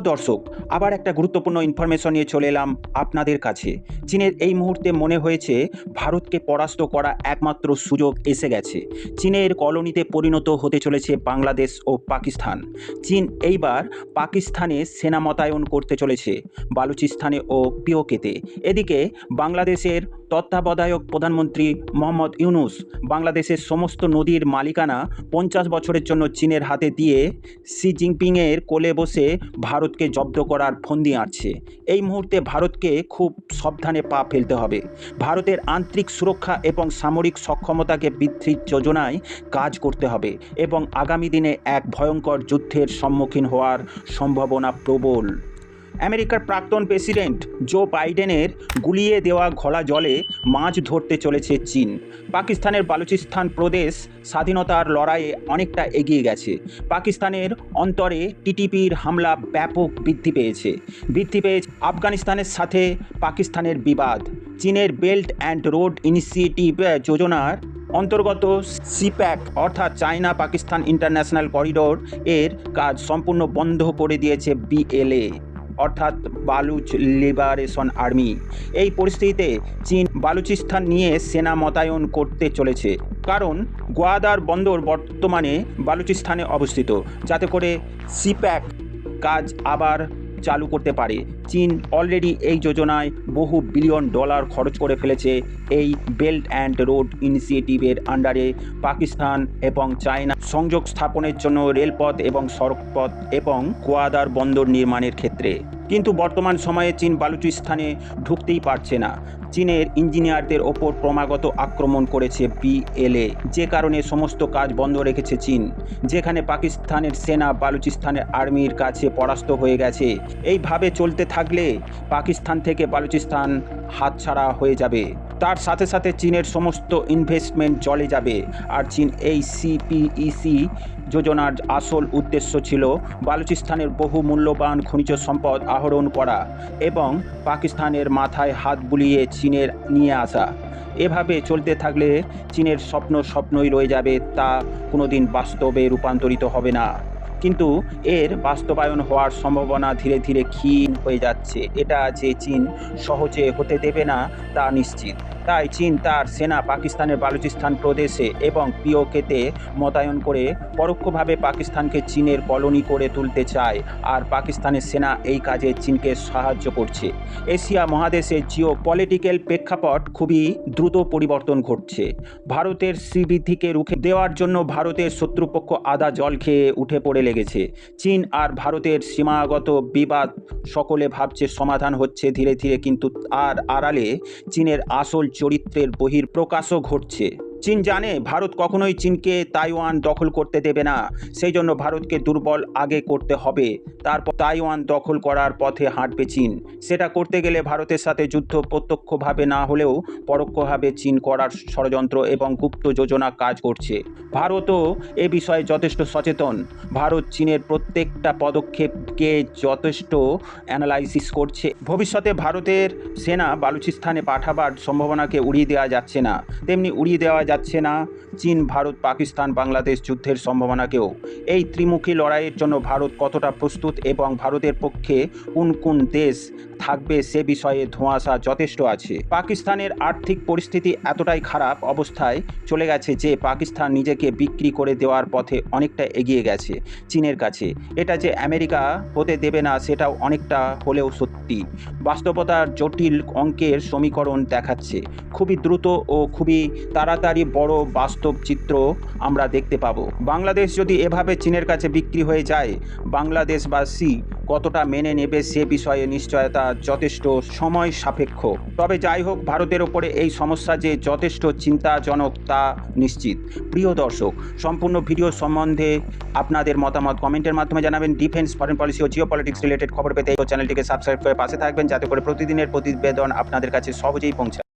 দর্শক, আবার একটা গুরুত্বপূর্ণ ইনফরমেশন নিয়ে চলে এলাম আপনাদের কাছে। চীনের এই মুহূর্তে মনে হয়েছে ভারতকে পরাস্ত করা একমাত্র সুযোগ এসে গেছে। চীনের কলোনিতে পরিণত হতে চলেছে বাংলাদেশ ও পাকিস্তান। চীন এইবার পাকিস্তানে সেনা মোতায়েন করতে চলেছে, বালুচিস্তানে ও পিওকেতে। এদিকে বাংলাদেশের তত্ত্বাবধায়ক প্রধানমন্ত্রী মোহাম্মদ ইউনুস বাংলাদেশের সমস্ত নদীর মালিকানা পঞ্চাশ বছরের জন্য চীনের হাতে দিয়ে শি জিনপিংয়ের কোলে বসে ভারতকে জব্দ করার ফন্দি আঁটছে। এই মুহূর্তে ভারতকে খুব সাবধানে পা ফেলতে হবে। ভারতের আন্তরিক সুরক্ষা এবং সামরিক সক্ষমতাকে বৃদ্ধির যোজনায় কাজ করতে হবে এবং আগামী দিনে এক ভয়ঙ্কর যুদ্ধের সম্মুখীন হওয়ার সম্ভাবনা প্রবল। আমেরিকার প্রাক্তন প্রেসিডেন্ট জো বাইডেনের গুলিয়ে দেওয়া ঘোলা জলে মাছ ধরতে চলেছে চীন। পাকিস্তানের বালুচিস্তান প্রদেশ স্বাধীনতার লড়াইয়ে অনেকটা এগিয়ে গেছে। পাকিস্তানের অন্তরে টিটিপির হামলা ব্যাপক বৃদ্ধি পেয়েছে। বৃদ্ধি পেয়েছে আফগানিস্তানের সাথে পাকিস্তানের বিবাদ। চীনের বেল্ট অ্যান্ড রোড ইনিশিয়েটিভ যোজনার অন্তর্গত সিপ্যাক, অর্থাৎ চায়না পাকিস্তান ইন্টারন্যাশনাল করিডোর, এর কাজ সম্পূর্ণ বন্ধ করে দিয়েছে বিএলএ। অর্থাৎ বালুচ লিবারেশন আর্মি। এই পরিস্থিতিতে চীন বালুচিস্তান নিয়ে সেনা মোতায়েন করতে চলেছে। কারণ গোয়াদার বন্দর বর্তমানে বালুচিস্তানে অবস্থিত। যাতে করে সিপ্যাক কাজ আবার চালু করতে পারে। চীন অলরেডি এই যোজনায় বহু বিলিয়ন ডলার খরচ করে ফেলেছে এই বেল্ট অ্যান্ড রোড ইনিশিয়েটিভের আন্ডারে পাকিস্তান এবং চায়না সংযোগ স্থাপনের জন্য রেলপথ এবং সড়কপথ এবং কোয়াদার বন্দর নির্মাণের ক্ষেত্রে। কিন্তু বর্তমান সময়ে চীন বালুচিস্তানে ঢুকতেই পারছে না। চীনের ইঞ্জিনিয়ারদের ওপর ক্রমাগত আক্রমণ করেছে বিএলএ যে কারণে সমস্ত কাজ বন্ধ রেখেছে চীন, যেখানে পাকিস্তানের সেনা বালুচিস্তানের আর্মির কাছে পরাস্ত হয়ে গেছে। এইভাবে চলতে থাকলে পাকিস্তান থেকে বালুচিস্তান হাতছাড়া হয়ে যাবে। তার সাথে সাথে চীনের সমস্ত ইনভেস্টমেন্ট চলে যাবে। আর চীন এই সিপিইসি যোজনার আসল উদ্দেশ্য ছিল বালুচিস্তানের বহু মূল্যবান খনিজ সম্পদ আহরণ করা এবং পাকিস্তানের মাথায় হাত বুলিয়ে চীনের নিয়ে আসা। এভাবে চলতে থাকলে চীনের স্বপ্ন স্বপ্নই রয়ে যাবে তা কোনোদিন বাস্তবে রূপান্তরিত হবে না। কিন্তু এর বাস্তবায়ন হওয়ার সম্ভাবনা ধীরে ধীরে ক্ষীণ হয়ে যাচ্ছে। এটা যে চীন সহজে হতে দেবে না, তা নিশ্চিত। তাই চীন তার সেনা পাকিস্তানের বালুচিস্তান প্রদেশে এবং পিওকেতে মোতায়েন করে পরোক্ষভাবে পাকিস্তানকে চীনের কলোনি করে তুলতে চায় আর পাকিস্তানের সেনা এই কাজে চীনকে সাহায্য করছে। এশিয়া মহাদেশের জিও পলিটিক্যাল প্রেক্ষাপট খুবই দ্রুত পরিবর্তন ঘটছে। ভারতের শ্রীবৃদ্ধিকে রুখে দেওয়ার জন্য ভারতের শত্রুপক্ষ আদা জল খেয়ে উঠে পড়ে লেগেছে। চীন আর ভারতের সীমাগত বিবাদ সকলে ভাবছে সমাধান হচ্ছে ধীরে ধীরে, কিন্তু আর আড়ালে চীনের আসল চরিত্রের বহির প্রকাশও ঘটছে। চীন জানে ভারত কখনোই চীনকে তাইওয়ান দখল করতে দেবে না। সেই জন্য ভারতকে দুর্বল আগে করতে হবে। তারপর তাইওয়ান দখল করার পথে হাঁটবে চীন। সেটা করতে গেলে ভারতের সাথে যুদ্ধ প্রত্যক্ষভাবে না হলেও পরোক্ষভাবে চীন করার ষড়যন্ত্র এবং গুপ্ত যোজনা কাজ করছে। ভারতও এ বিষয়ে যথেষ্ট সচেতন। ভারত চীনের প্রত্যেকটা পদক্ষেপকে যথেষ্ট অ্যানালাইসিস করছে। ভবিষ্যতে ভারতের সেনা বালুচিস্তানে পাঠাবার সম্ভাবনাকে উড়িয়ে দেওয়া যাচ্ছে না। তেমনি উড়িয়ে দেওয়া যাচ্ছে না। চীন, ভারত, পাকিস্তান, বাংলাদেশ যুদ্ধের সম্ভাবনাকেও। এই ত্রিমুখী লড়াইয়ের জন্য ভারত কতটা প্রস্তুত এবং ভারতের পক্ষে কোন কোন দেশ থাকবে সে বিষয়ে ধোঁয়াশা যথেষ্ট আছে। পাকিস্তানের আর্থিক পরিস্থিতি এতটাই খারাপ অবস্থায় চলে গেছে যে পাকিস্তান নিজেকে বিক্রি করে দেওয়ার পথে অনেকটা এগিয়ে গেছে চীনের কাছে। এটা যে আমেরিকা হতে দেবে না, সেটাও অনেকটা হলেও সত্যি। বাস্তবতার জটিল অঙ্কের সমীকরণ দেখাচ্ছে। খুবই দ্রুত ও খুবই তাড়াতাড়ি বড় বাস্তব চিত্র আমরা দেখতে পাবো। বাংলাদেশ যদি এভাবে চীনের কাছে বিক্রি হয়ে যায়, বাংলাদেশবাসী কতটা মেনে নেবে সে বিষয়ে নিশ্চয়তা যথেষ্ট সময় সাপেক্ষ। তবে যাই হোক, ভারতের ওপরে এই সমস্যা যে যথেষ্ট চিন্তাজনক তা নিশ্চিত। প্রিয় দর্শক, সম্পূর্ণ ভিডিও সম্বন্ধে আপনাদের মতামত কমেন্টের মাধ্যমে জানাবেন। ডিফেন্স, ফরেন পলিসি ও জিও পলিটিক্স রিলেটেড খবর পেতে এই চ্যানেলটিকে সাবস্ক্রাইব করে পাশে থাকবেন। যাতে করে প্রতিদিনের প্রতিবেদন আপনাদের কাছে সহজেই পৌঁছায়।